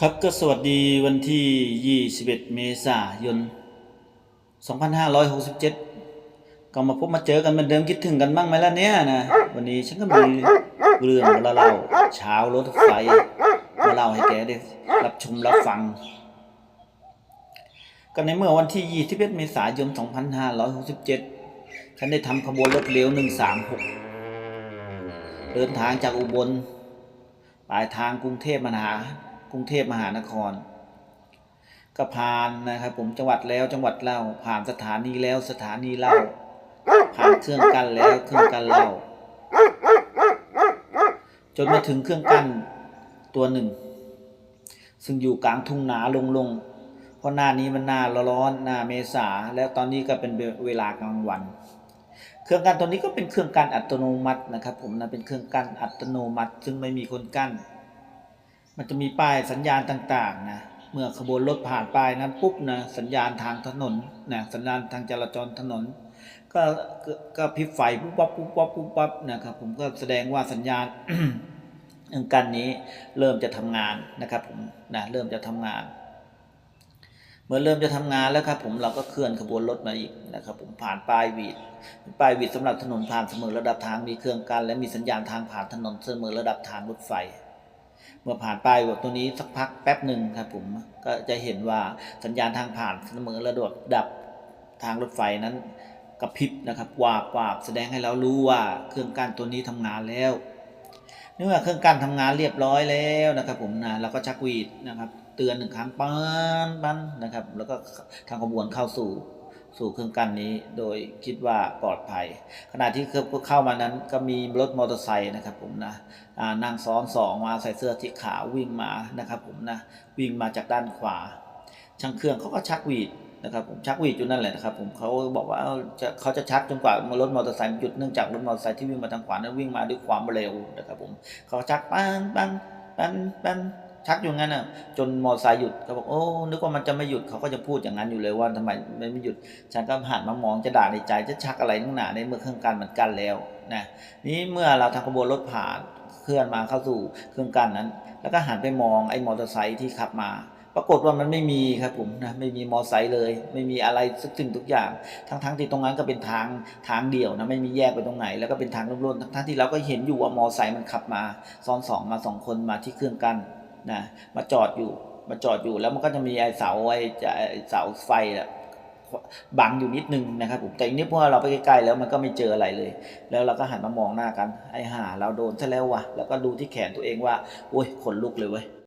ครับก็สวัสดีวันที่ 21 เมษายน 2567 ก็มาพบมาเจอกันเหมือนเดิมคิดถึงกันบ้างไหมล่ะเนี่ยนะ วันนี้ฉันก็มีเรื่องมาเล่าเช้ารถไฟมาเล่าให้แกได้รับชมรับฟัง ก็ในเมื่อวันที่ 21 เมษายน 2567 ฉันได้ทำขบวนรถเร็ว 136 เดินทางจากอุบลปลายทางกรุงเทพมหา กรุงเทพมหานคร ก็ผ่านนะครับผมจังหวัดแล้วจังหวัดเล่าผ่านสถานีแล้วสถานีเล่าผ่านเครื่องกั้นแล้วเครื่องกั้นเล่าจนมาถึงเครื่องกั้นตัวหนึ่ง ซึ่งอยู่กลางทุ่งนาลงลงเพราะหน้านี้มันหน้าร้อนหน้าเมษาแล้วตอนนี้ก็เป็นเวลากลางวัน เครื่องกั้นตัวนี้ก็เป็นเครื่องกั้นอัตโนมัตินะครับ ผมนะเป็นเครื่องกั้นอัตโนมัติ ซึ่งไม่มีคนกั้น มันจะมีป้ายสัญญาณต่างๆนะเมื่อขบวนรถผ่านป้ายนั้นปุ๊บนะสัญญาณทางถนนนะสัญญาณทางจราจรถนน ก็ก็พิบไฟปุ๊บปั๊บปุ๊บปั๊บปุ๊บปั๊บนะครับผมก็แสดงว่าสัญญาณเครื่องกันนี้เริ่มจะทำงานนะครับผมนะเริ่มจะทำงาน เมื่อเริ่มจะทำงานแล้วครับผมเราก็เคลื่อนขบวนรถมาอีกนะครับผมผ่านป้ายวีดป้ายวีดสำหรับถนนผ่านเสมอระดับทางมีเครื่องกัน และมีสัญญาณทางผ่านถนนเสมอระดับทางรถไฟ เมื่อผ่านป้ายตัวนี้สักพักแป๊บหนึ่งครับผมก็จะเห็นว่าสัญญาณทางผ่านเสมอระดับทางรถไฟนั้นกระพริบนะครับวาบวาบแสดงให้เรารู้ว่าเครื่องกั้นตัวนี้ทำงานแล้วเมื่อเครื่องกั้นทำงานเรียบร้อยแล้วนะครับ ผมนะเราก็ชักวีดนะครับ เตือนหนึ่งครั้งปันปันนะครับ แล้วก็ทางขบวนเข้าสู่ สู่เครื่องกั้นนี้ โดยคิดว่าปลอดภัย ขณะที่เข้ามานั้นก็มีรถมอเตอร์ไซค์นะครับผมนะนั่งซ้อนสองมาใส่เสื้อสีขาววิ่งมานะครับผมนะวิ่งมาจากด้านขวา ช่างเครื่องเขาก็ชักหวีดนะครับผมชักหวีดอยู่นั่นแหละนะครับผมเขาบอกว่าเอ้าจะเขาจะชักจนกว่ารถมอเตอร์ไซค์หยุดเนื่องจากรถมอเตอร์ไซค์ที่วิ่งมาทางขวานั้นวิ่งมาด้วยความเร็วนะครับผมเขาชักปันปันปันปัน ชักอยู่งั้นน่ะจนมอไซค์หยุดเขาบอกโอ้นึกว่ามันจะไม่หยุดเขาก็จะพูดอย่างนั้นอยู่เลยว่าทำไมไม่หยุด ฉันก็หันมามองจะด่าในใจจะชักอะไรนักหนาในเมื่อเครื่องกั้นมันกั้นแล้วนะนี่เมื่อเราทางขบวนรถผ่านเคลื่อนมาเข้าสู่เครื่องกั้นนั้น แล้วก็หันไปมองไอ้มอเตอร์ไซค์ที่ขับมา ปรากฏว่ามันไม่มีครับผมนะไม่มีมอเตอร์ไซค์เลย ไม่มีอะไรสักสิ่งทุกอย่าง ทั้งๆที่ตรงนั้นก็เป็นทางทางเดี่ยวนะไม่มีแยกไปตรงไหน แล้วก็เป็นทางร่วนๆทั้งๆที่เราก็เห็นอยู่ว่ามอไซค์มันขับมาซ้อนสองมาสองคนมาที่เครื่องกั้น นะมาจอดอยู่มาจอดอยู่แล้วมันก็จะมีไอ้เสาไอ้จะเสาไฟอะบังอยู่นิดนึงนะครับผมแต่อันนี้พอเราไปใกล้ๆแล้วมันก็ไม่เจออะไรเลย แล้วเราก็หันมามองหน้ากันไอ้ห่าเราโดนซะแล้ววะแล้วก็ดูที่แขนตัวเองว่าโอ้ยขนลุกเลยเว้ย